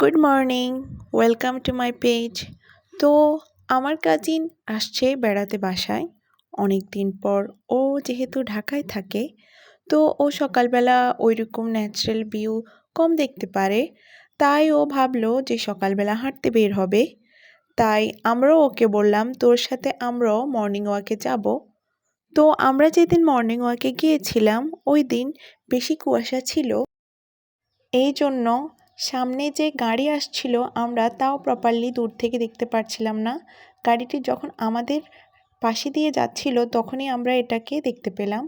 Good morning welcome to my page তো আমার cousin আসছে বেড়াতে বাসায়। অনেক দিন পর ও যেহেতু ঢাকায় থাকে, তো ও সকালবেলা ওই রকম ন্যাচারাল ভিউ কম দেখতে পারে। তাই ও ভাবলো যে সকালবেলা হাঁটতে বের হবে। তাই আমরাও ওকে বললাম, তোর সাথে আমরাও মর্নিং ওয়াকে যাব। তো আমরা যেদিন মর্নিং ওয়াকে গিয়েছিলাম, ওই দিন বেশি কুয়াশা ছিল। এই জন্য সামনে যে গাড়ি আসছিল, আমরা তাও প্রপারলি দূর থেকে দেখতে পারছিলাম না। গাড়িটি যখন আমাদের পাশে দিয়ে যাচ্ছিল, তখনই আমরা এটাকে দেখতে পেলাম।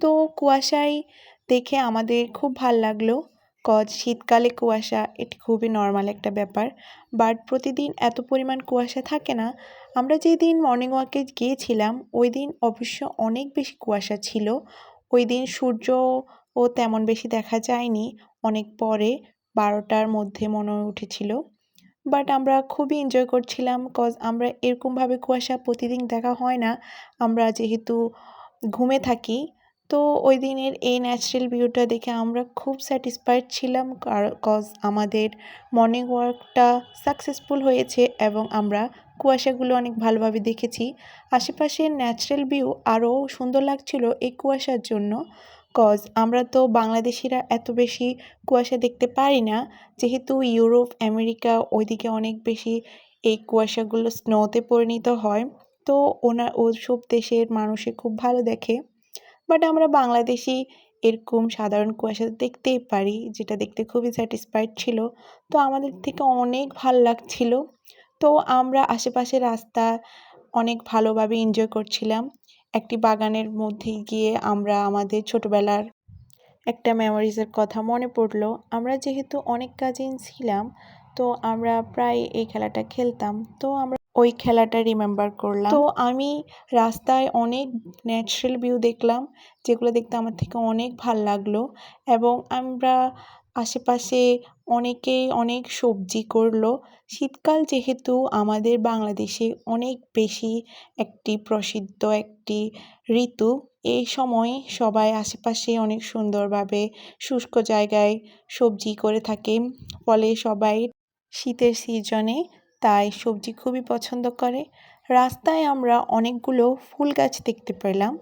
তো কুয়াশায় দেখে আমাদের খুব ভালো লাগল। কজ শীতকালে কুয়াশা, এটি খুবই নর্মাল একটা ব্যাপার। বাট প্রতিদিন এত পরিমাণ কুয়াশা থাকে না। আমরা যেদিন মর্নিং ওয়াকে গিয়েছিলাম ওই দিন অবশ্য অনেক বেশি কুয়াশা ছিল। ওই দিন সূর্য ও তেমন বেশি দেখা যায়নি। অনেক পরে বারোটার মধ্যে মনে উঠেছিল। বাট আমরা খুবই এনজয় করছিলাম কজ আমরা এরকমভাবে কুয়াশা প্রতিদিন দেখা হয় না। আমরা যেহেতু ঘুমে থাকি, তো ওই দিনের এই ন্যাচারাল ভিউটা দেখে আমরা খুব স্যাটিসফাইড ছিলাম। কজ আমাদের মর্নিং ওয়ার্কটা সাকসেসফুল হয়েছে এবং আমরা কুয়াশাগুলো অনেক ভালোভাবে দেখেছি। আশেপাশের ন্যাচারাল ভিউ আরও সুন্দর লাগছিল এই কুয়াশার জন্য। কজ আমরা তো বাংলাদেশিরা এত বেশি কুয়াশা দেখতে পারি না, যেহেতু ইউরোপ, আমেরিকা ওইদিকে অনেক বেশি এই কুয়াশাগুলো স্নোতে পরিণত হয়। তো ওনা ওসব দেশের মানুষে খুব ভালো দেখে। বাট আমরা বাংলাদেশি এরকম সাধারণ কুয়াশা দেখতেই পারি, যেটা দেখতে খুবই স্যাটিসফাইড ছিল। তো আমাদের থেকে অনেক ভালো লাগছিল। তো আমরা আশেপাশে রাস্তা অনেক ভালোভাবে এনজয় করছিলাম। একটি বাগানের মধ্যে গিয়ে আমরা আমাদের ছোটোবেলার একটা মেমোরিজের কথা মনে পড়ল। আমরা যেহেতু অনেক কাজিন ছিলাম, তো আমরা প্রায় এই খেলাটা খেলতাম। তো আমরা ওই খেলাটা রিমেম্বার করলাম। তো আমি রাস্তায় অনেক ন্যাচারাল ভিউ দেখলাম, যেগুলো দেখতে আমার থেকে অনেক ভালো লাগল। এবং আমরা আশেপাশে অনেকেই অনেক সবজি করল। শীতকাল যেহেতু আমাদের বাংলাদেশে অনেক বেশি একটি প্রসিদ্ধ একটি ঋতু, এই সময় সবাই আশেপাশে অনেক সুন্দরভাবে শুষ্ক জায়গায় সবজি করে থাকে। ফলে সবাই শীতের সিজনে তাই সবজি খুবই পছন্দ করে। রাস্তায় আমরা অনেকগুলো ফুল গাছ দেখতে পেলাম।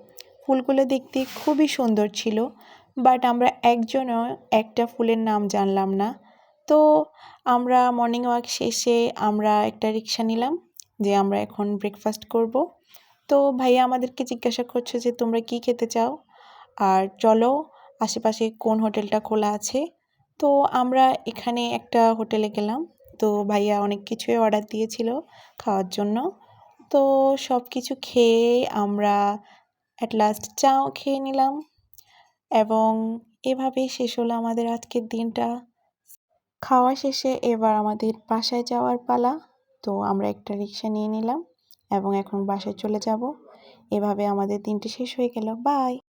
ফুলগুলো দেখতে খুবই সুন্দর ছিল। বাট আমরা একজনও একটা ফুলের নাম জানলাম না। তো আমরা মর্নিং ওয়াক শেষে আমরা একটা রিক্সা নিলাম যে আমরা এখন ব্রেকফাস্ট করব। তো ভাইয়া আমাদেরকে জিজ্ঞাসা করছে যে তোমরা কি খেতে চাও? আর চলো, আশেপাশে কোন হোটেলটা খোলা আছে? তো আমরা এখানে একটা হোটেলে গেলাম। তো ভাইয়া অনেক কিছুই অর্ডার দিয়েছিল খাওয়ার জন্য। তো সব কিছু খেয়ে আমরা অ্যাট লাস্ট চাও খেয়ে নিলাম। এবং এভাবেই শেষ হলো আমাদের আজকের দিনটা। খাওয়া শেষে এবার আমাদের বাসায় যাওয়ার পালা। তো আমরা একটা রিক্সা নিয়ে নিলাম এবং এখন বাসায় চলে যাব। এভাবে আমাদের দিনটি শেষ হয়ে গেল। বাই!